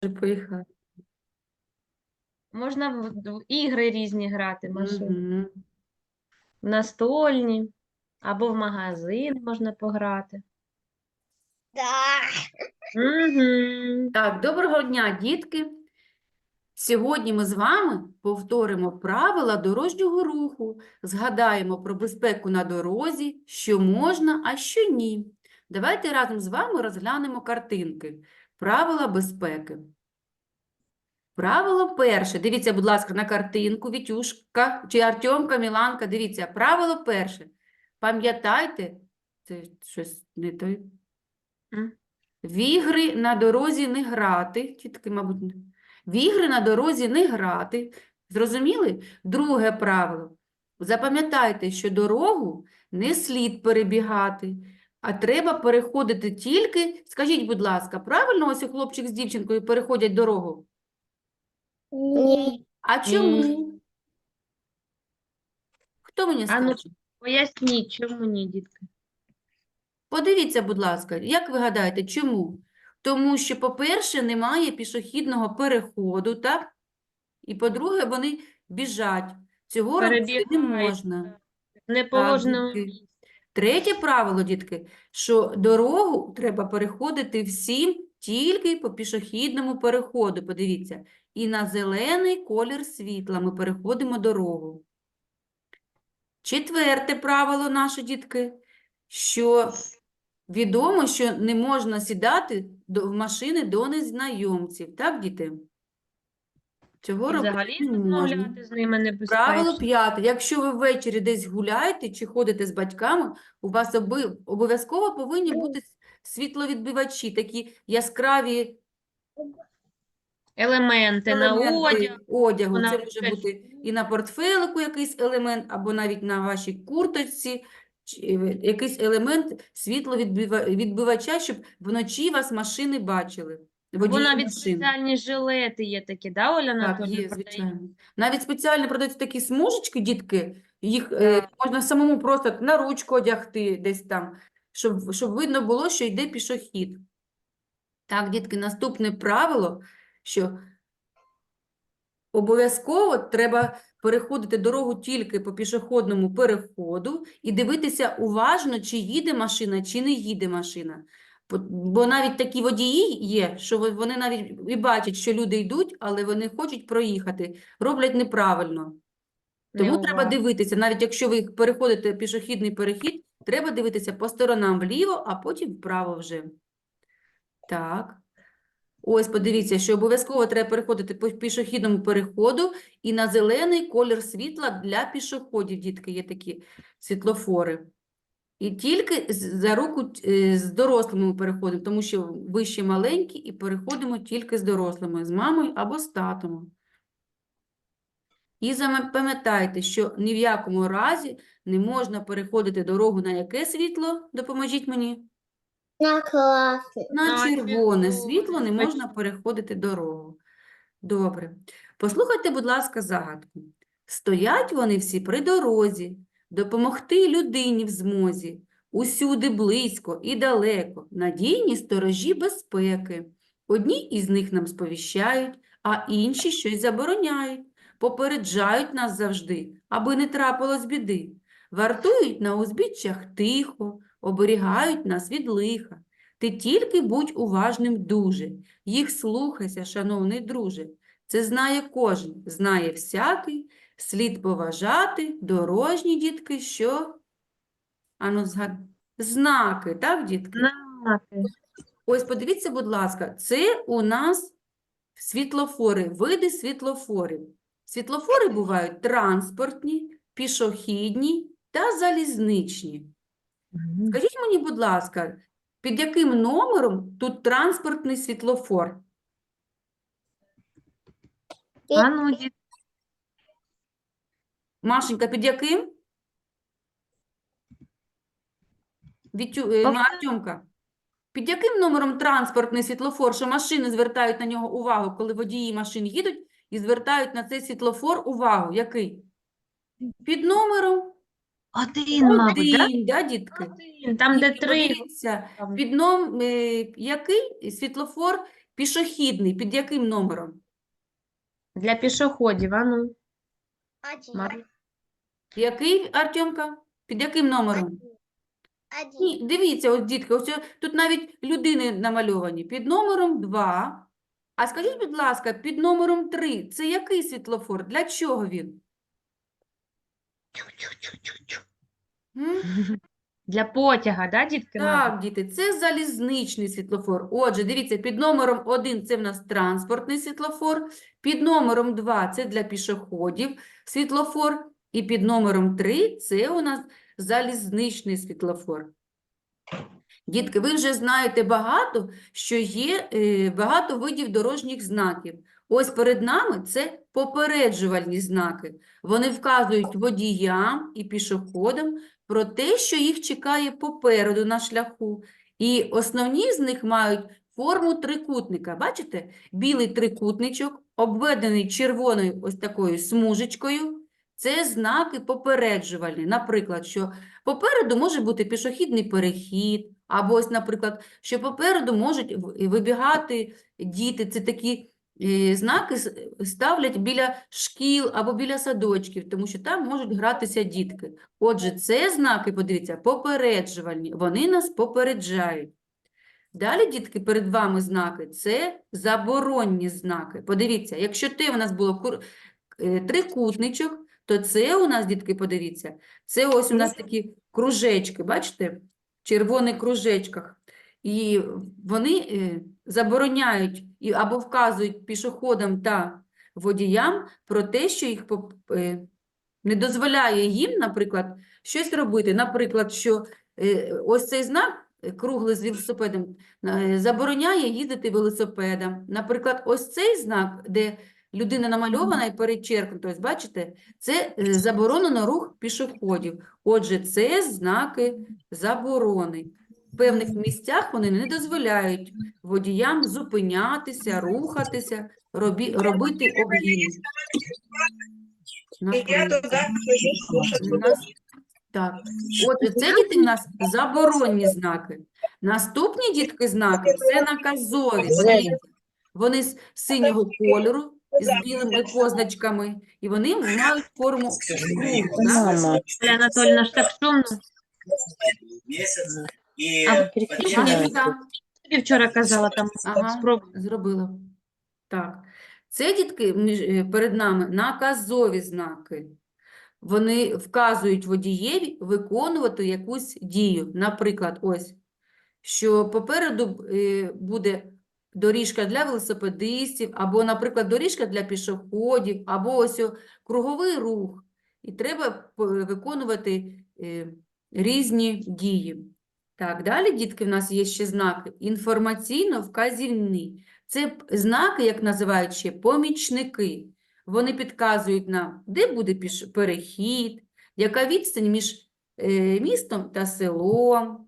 поїхати. Можна в, в ігри різні грати, машини. Мгм. В настольні, або в магазин можна пограти. Да. Угу. Так, доброго дня, дітки. Сьогодні ми з вами повторимо правила дорожнього руху, згадаємо про безпеку на дорозі, що можна, а що ні. Давайте разом з вами розглянемо картинки. Правила безпеки. Правило перше. Дивіться, будь ласка, на картинку, Вітюшка чи Артемка, Міланка. Дивіться, правило перше. Пам'ятайте, це щось не той. В ігри на дорозі не грати. Тітки, мабуть, в ігри на дорозі не грати. Зрозуміли? Друге правило. Запам'ятайте, що дорогу не слід перебігати, а треба переходити тільки, скажіть, будь ласка, правильно ось хлопчик з дівчинкою переходять дорогу? Ні. А чому? Хто мені ну- скаже? Поясніть, чому ні, дітки? Подивіться, будь ласка, як ви гадаєте, чому? Тому що, по-перше, немає пішохідного переходу, так? І, по-друге, вони біжать. Цього робити не можна. В неположеному дітки. Третє правило, дітки, що дорогу треба переходити всім тільки по пішохідному переходу. Подивіться. І на зелений колір світла ми переходимо дорогу. Четверте правило наше, дітки, що відомо, що не можна сідати в машини до незнайомців. Так, діти? Цього робити взагалі не можна. розмовляти з ними Правило п'яте. Якщо ви ввечері десь гуляєте чи ходите з батьками, у вас оби- обов'язково повинні бути світловідбивачі, такі яскраві Елементи на елементи одяг. одягу. на Це може бути і на портфелику якийсь елемент, або навіть на вашій курточці, чи, е, якийсь елемент світловідбивача, щоб вночі вас машини бачили. Водії навіть машин. спеціальні жилети є такі, да, Оля Так, Анатоліївна, є, продають? звичайно. Навіть спеціально продаються такі смужечки, дітки, їх е, можна самому просто на ручку одягти десь там, щоб, щоб видно було, що йде пішохід. Так, дітки, наступне правило, що обов'язково треба переходити дорогу тільки по пішохідному переходу і дивитися уважно, чи їде машина, чи не їде машина. Бо- навіть такі водії є, що вони навіть і бачать, що люди йдуть, але вони хочуть проїхати, роблять неправильно. Тому треба дивитися, навіть якщо ви переходите пішохідний перехід, треба дивитися по сторонам вліво, а потім вправо вже. Так. Ось, подивіться, що обов'язково треба переходити по пішохідному переходу і на зелений колір світла для пішоходів, дітки, є такі світлофори. І тільки за руку е, з дорослими ми переходимо, тому що ви ще маленькі і переходимо тільки з дорослими, з мамою або з татом. І запам'ятайте, що ні в якому разі не можна переходити дорогу на яке світло? Допоможіть мені. На класи. На червоне, світло не можна переходити дорогу. Добре. Послухайте, будь ласка, загадку. Стоять вони всі при дорозі, допомогти людині в змозі, усюди близько і далеко, надійні сторожі безпеки. Одні із них нам сповіщають, а інші щось забороняють, попереджають нас завжди, аби не трапилось біди. Вартують на узбіччях тихо, оберігають нас від лиха. Ти тільки будь уважним дуже, їх слухайся, шановний друже. Це знає кожен, знає всякий, слід поважати дорожні дітки, що? Ану, згад... Знаки, так, дітки? Знаки. Ось подивіться, будь ласка, це у нас світлофори, види світлофорів. Світлофори бувають транспортні, пішохідні та залізничні. Мгм. Скажіть мені, будь ласка, під яким номером тут транспортний світлофор? А ну, діт- Машенька, під яким? Вітю, е, Повтори. Артемка, під яким номером транспортний світлофор, що машини звертають на нього увагу, коли водії машин їдуть і звертають на цей світлофор увагу? Який? Під номером Один, мабуть, да? один, да, дітки? Один. Там, де Дітки, три. подивіться, під ном, е, який світлофор пішохідний, під яким номером? Для пішоходів, а ну. Один. Мар- Який, Артемка? Під яким номером? Один. Ні, дивіться, ось дітки, ось тут навіть людини намальовані. Під номером 2. А скажіть, будь ласка, під номером 3 це який світлофор? Для чого він? Чу-чу-чу-чу-чу. М? Для потяга, да, дітки? Так, діти, це залізничний світлофор. Отже, дивіться, під номером 1 це в нас транспортний світлофор, під номером 2 це для пішоходів світлофор, і під номером 3 це у нас залізничний світлофор. Дітки, ви вже знаєте багато, що є е, багато видів дорожніх знаків. Ось перед нами це попереджувальні знаки. Вони вказують водіям і пішоходам про те, що їх чекає попереду на шляху. І основні з них мають форму трикутника. Бачите? Білий трикутничок, обведений червоною ось такою смужечкою. Це знаки попереджувальні. Наприклад, що попереду може бути пішохідний перехід, або ось, наприклад, що попереду можуть вибігати діти. Це такі е, знаки ставлять біля шкіл або біля садочків, тому що там можуть гратися дітки. Отже, це знаки, подивіться, попереджувальні, вони нас попереджають. Далі, дітки, перед вами знаки – це заборонні знаки. Подивіться, якщо те у нас було е, трикутничок, то це у нас, дітки, подивіться, це ось у нас такі кружечки, бачите, в червоних кружечках. І вони е, забороняють або вказують пішоходам та водіям про те, що їх е, не дозволяє їм, наприклад, щось робити. Наприклад, що е, ось цей знак круглий з велосипедом забороняє їздити велосипедом. Наприклад, ось цей знак, де людина намальована і перечеркнута, ось бачите, це е, заборонено рух пішоходів. Отже, це знаки заборони. В певних місцях вони не дозволяють водіям зупинятися, рухатися, робі, робити нас так. Отже, це діти в нас заборонні знаки. Наступні дітки знаки це наказові. Подивіться, Вони з синього кольору з білими позначками, і вони мають форму кругу. Оля Анатольевна, ж так шумно. Месяц. И А, Машенька, Тобі вчора казала там Ага. спробуй. зробила. Так. Це дітки між- е, перед нами наказові знаки. Вони вказують водієві виконувати якусь дію. Наприклад, ось, що попереду е, буде доріжка для велосипедистів, або, наприклад, доріжка для пішоходів, або ось круговий рух. І треба виконувати е, різні дії. Так, далі, дітки, в нас є ще знаки інформаційно-вказівні. Це знаки, як називають ще, помічники. Вони підказують нам, де буде перехід, яка відстань між е, містом та селом,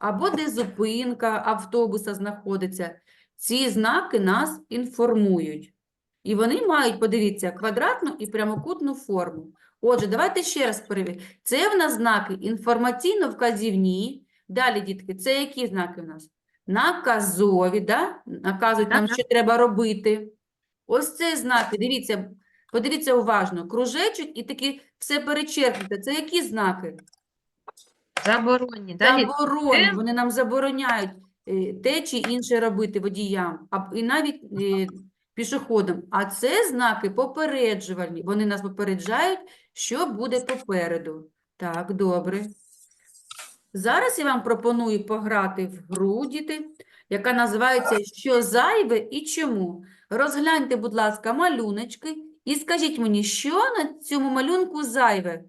або де зупинка автобуса знаходиться. Ці знаки нас інформують. І вони мають, подивіться, квадратну і прямокутну форму. Отже, давайте ще раз перевіримо. Це в нас знаки інформаційно-вказівні. Далі, дітки, це які знаки в нас? Наказові, да? Наказують нам, що треба робити. Ось це знаки, дивіться, подивіться уважно. Кружечок і такі все перечеркнуте. Це які знаки? Заборонні, да, дітки? Заборонні. Е? Вони нам забороняють е, те чи інше робити водіям, а, і навіть е, пішоходам. А це знаки попереджувальні. Вони нас попереджають, що буде попереду. Так, добре. Зараз я вам пропоную пограти в гру, діти, яка називається «Що зайве і чому?». Розгляньте, будь ласка, малюночки і скажіть мені, що на цьому малюнку зайве?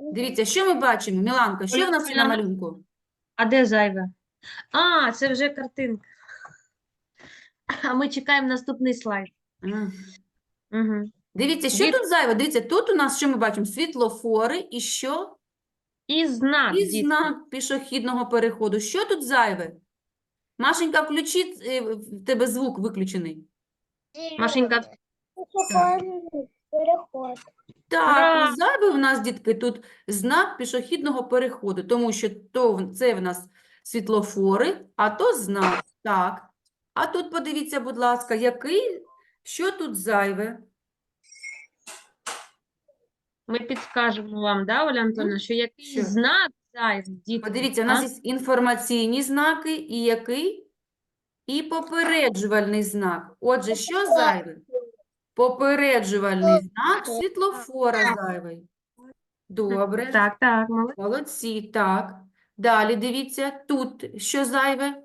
Дивіться, що ми бачимо, Міланка, що в нас є на малюнку? А де зайве? А, це вже картинка. А ми чекаємо наступний слайд. М. Угу. Дивіться, що Діт- тут зайве? Дивіться, тут у нас що ми бачимо? Світлофори і що? І знак, І дітки. знак пішохідного переходу. Що тут зайве? Машенька, включи, е, в тебе звук виключений. Машенька. Пішохідний переход. Так, зайве в нас, дітки, тут знак пішохідного переходу, тому що то в- це в нас світлофори, а то знак. Так. А тут подивіться, будь ласка, який, що тут зайве? Ми підскажемо вам, да, Оля Антоновна, що який Що? знак зайвий, дітки? Подивіться, у нас є інформаційні знаки і який? І попереджувальний знак. Отже, що зайве? Попереджувальний знак світлофора зайвий. Добре. Так, так. Молодці, так. Далі дивіться, тут що зайве?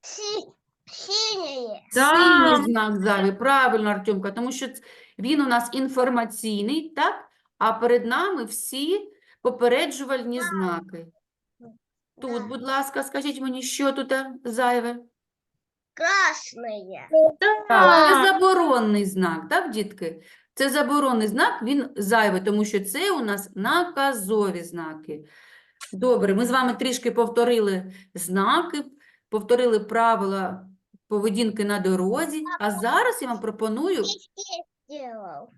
Си- Синій знак зайвий. Правильно, Артемка, тому що він у нас інформаційний, так? А перед нами всі попереджувальні знаки. Тут, будь ласка, скажіть мені, що тут е, зайве? Красное. Так, це заборонний знак, так, дітки? Це заборонний знак, він зайвий, тому що це у нас наказові знаки. Добре, ми з вами трішки повторили знаки, повторили правила поведінки на дорозі, а зараз я вам пропоную, Сделал.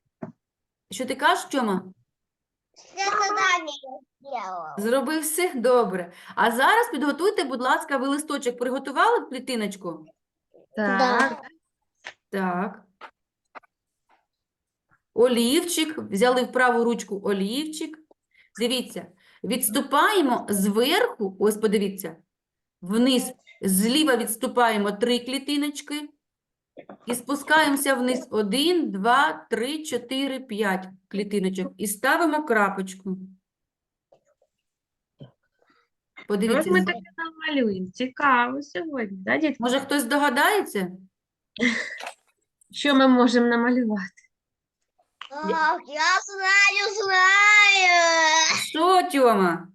що ти кажеш, Тьома? Все задание сделал. Зробив все добре. А зараз підготуйте, будь ласка, ви листочок приготували клітиночку? Так. Так. Олівчик. Взяли в праву ручку олівчик. Дивіться, відступаємо зверху, ось подивіться, вниз, зліва відступаємо три клітиночки і спускаємося вниз. Один, два, три, чотири, п'ять клітиночок. І ставимо крапочку. Ось Подивіться, ми таке намалюємо. Цікаво сьогодні, да, дітки? може хтось здогадається? Що ми можемо намалювати? Ах, я знаю, знаю. Що, Тьома?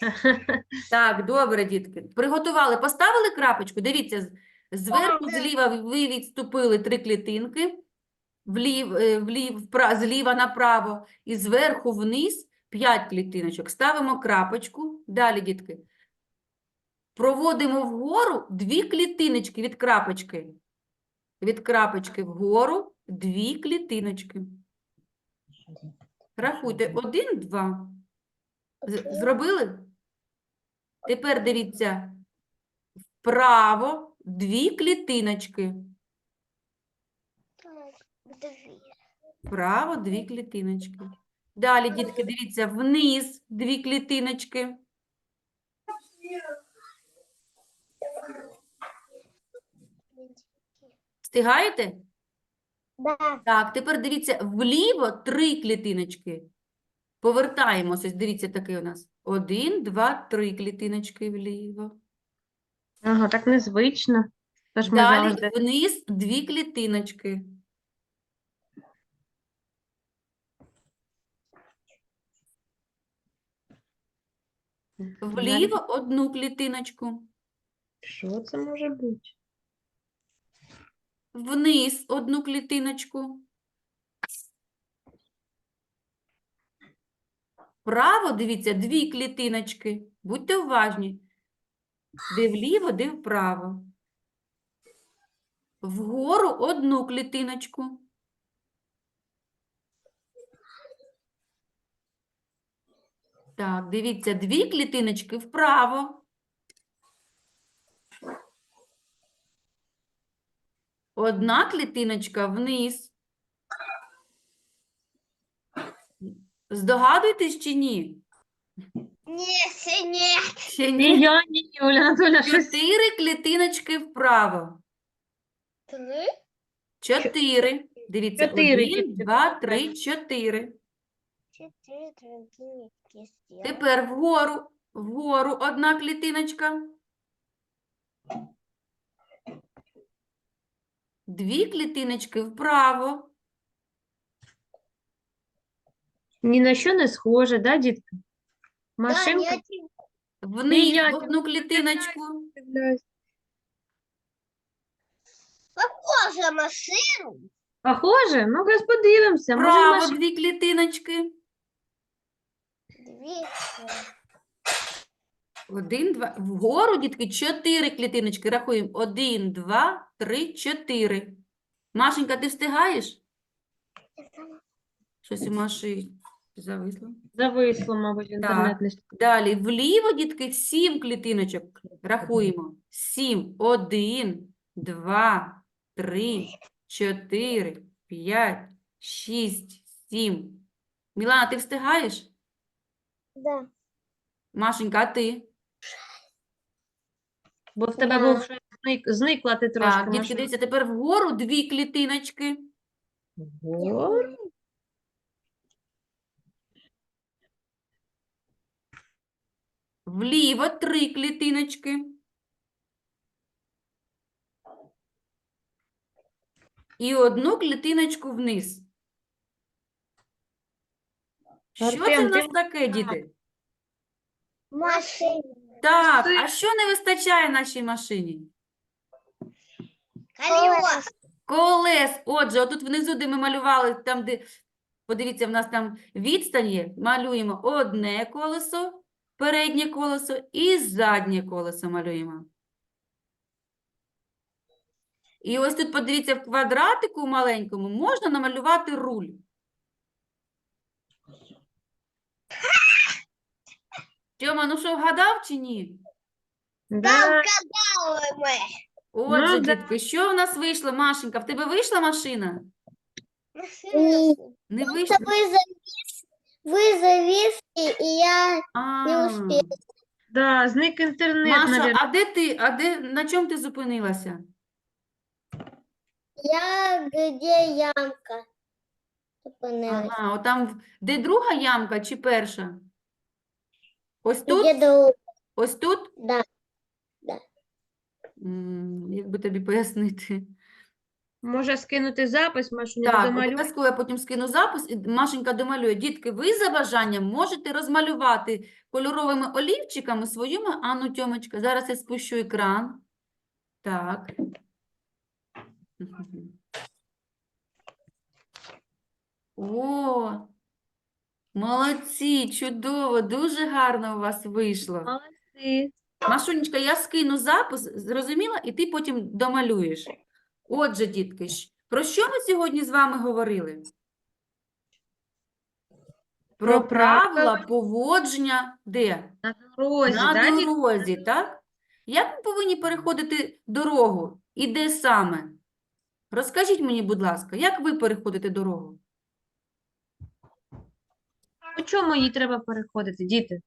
Так, добре, дітки. Приготували, поставили крапочку. Дивіться, з- зверху зліва ви відступили три клітинки, влів, е, влів, впра- зліва направо, і зверху вниз п'ять клітиночок. Ставимо крапочку. Далі, дітки. Проводимо вгору дві клітиночки від крапочки. Від крапочки вгору дві клітиночки. Рахуйте, один, два. Зробили? Тепер дивіться вправо дві клітиночки. Вправо дві клітиночки. Далі, дітки, дивіться, вниз дві клітиночки. Встигаєте? Да. Так, тепер дивіться, вліво три клітиночки. Повертаємося. Дивіться, такий у нас. Один, два, три клітиночки вліво. Ага, так незвично. Тож ми Далі завжди. вниз дві клітиночки. Вліво одну клітиночку. Що це може бути? Вниз одну клітиночку. Вправо, дивіться, дві клітиночки. Будьте уважні. Де вліво, де вправо. Вгору одну клітиночку. Так, дивіться, дві клітиночки вправо. Одна клітиночка вниз. Здогадуєтесь чи ні? Нет. Ще Ні, ні. я, ні, ні, Оля щось. Чотири клітиночки вправо. Три. Чотири. Дивіться, Чотири, один, два, три, чотири. Четыре клетинки сделал. Тепер вгору, вгору одна клітиночка. Дві клітиночки вправо. Ні на що не схоже, да, дітки? Да, Машинка. не один. Вниз я в одну клітиночку. Похоже машину. Похоже? Ну, ось подивимося. Може, Вправо машина. дві клітиночки. Один, два. Вгору, дітки, чотири клітиночки. Рахуємо. Один, два, три, чотири. Машенька, ти встигаєш? Щось у Маші Зависло. Зависло, мабуть, інтернет не Далі вліво, дітки, сім клітиночок. Рахуємо. Сім. Один, два, три, чотири, п'ять, шість, сім. Мілана, ти встигаєш? Да. Машенька, а ти? Бо в тебе був щось зник, зникла ти трошки. Так, дітки, Маша. дивіться, тепер вгору дві клітиночки. Ого. Вліво три клітиночки. І одну клітиночку вниз. Що це Артем, в нас ти- таке, діти? Машина. Так, а що не вистачає нашій машині? Колеса. Колес. Отже, отут внизу, де ми малювали, там, де, подивіться, в нас там відстань є, малюємо одне колесо, переднє колесо і заднє колесо малюємо. І ось тут, подивіться, в квадратику маленькому можна намалювати руль. Тьома, ну що, вгадав чи ні? Да. Вгадали ми. Отже, да. дітки, що в нас вийшло, Машенька? В тебе вийшла машина? Машина. Не вийшла? Вы завис, вы зависли, и я А, успела. Да, зник інтернет, Маша, навірно. а де ти? А де на чому ти зупинилася? я где ямка. Зупинилась. Ага, отам, в- де друга ямка чи перша? Ось тут? Ось тут? Да. М, Як би тобі пояснити? Може скинути запис, Машуня, Так, домалюй. обов'язково я потім скину запис, і Машенька домалює. Дітки, ви за бажанням можете розмалювати кольоровими олівчиками свою ма- Анну Тьомочка. Зараз я спущу екран. Так. Мгм. О, молодці, чудово, дуже гарно у вас вийшло. Молодці. Машунечка, я скину запис, зрозуміла, і ти потім домалюєш. Отже, дітки, про що ми сьогодні з вами говорили? Про Про правила правила. поводження де? На дорозі, На да, дітки? дорозі, так? Як ми повинні переходити дорогу? І де саме? Розкажіть мені, будь ласка, як ви переходите дорогу? По чому їй треба переходити, діти?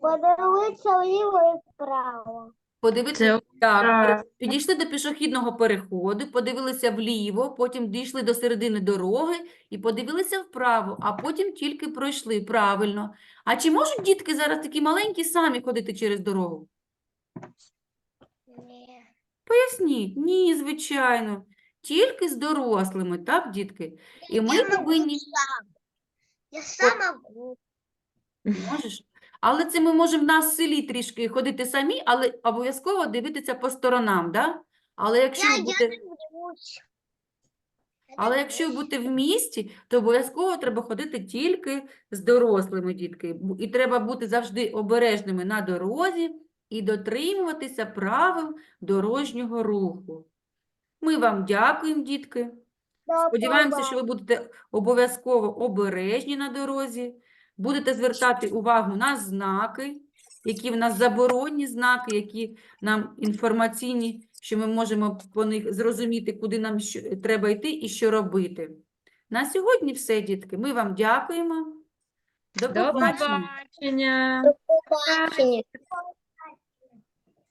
Подивитися вліво і вправо. Подивитися, Це так, так. підійшли до пішохідного переходу, подивилися вліво, потім дійшли до середини дороги і подивилися вправо, а потім тільки пройшли. Правильно. А чи можуть дітки зараз такі маленькі самі ходити через дорогу? Ні. Поясніть. Ні, звичайно. Тільки з дорослими, так, дітки? І ми Я повинні... Я сам могу. Можеш? Але це ми можемо на селі трішки ходити самі, але обов'язково дивитися по сторонам, да? Але якщо Я, ви я будете... Але якщо бути в місті, то обов'язково треба ходити тільки з дорослими, дітки. І треба бути завжди обережними на дорозі і дотримуватися правил дорожнього руху. Ми вам дякуємо, дітки. Сподіваємося, що ви будете обов'язково обережні на дорозі, будете звертати увагу на знаки, які в нас заборонні знаки, які нам інформаційні, що ми можемо по них зрозуміти, куди нам що, треба йти і що робити. На сьогодні все, дітки. Ми вам дякуємо. До побачення. До побачення.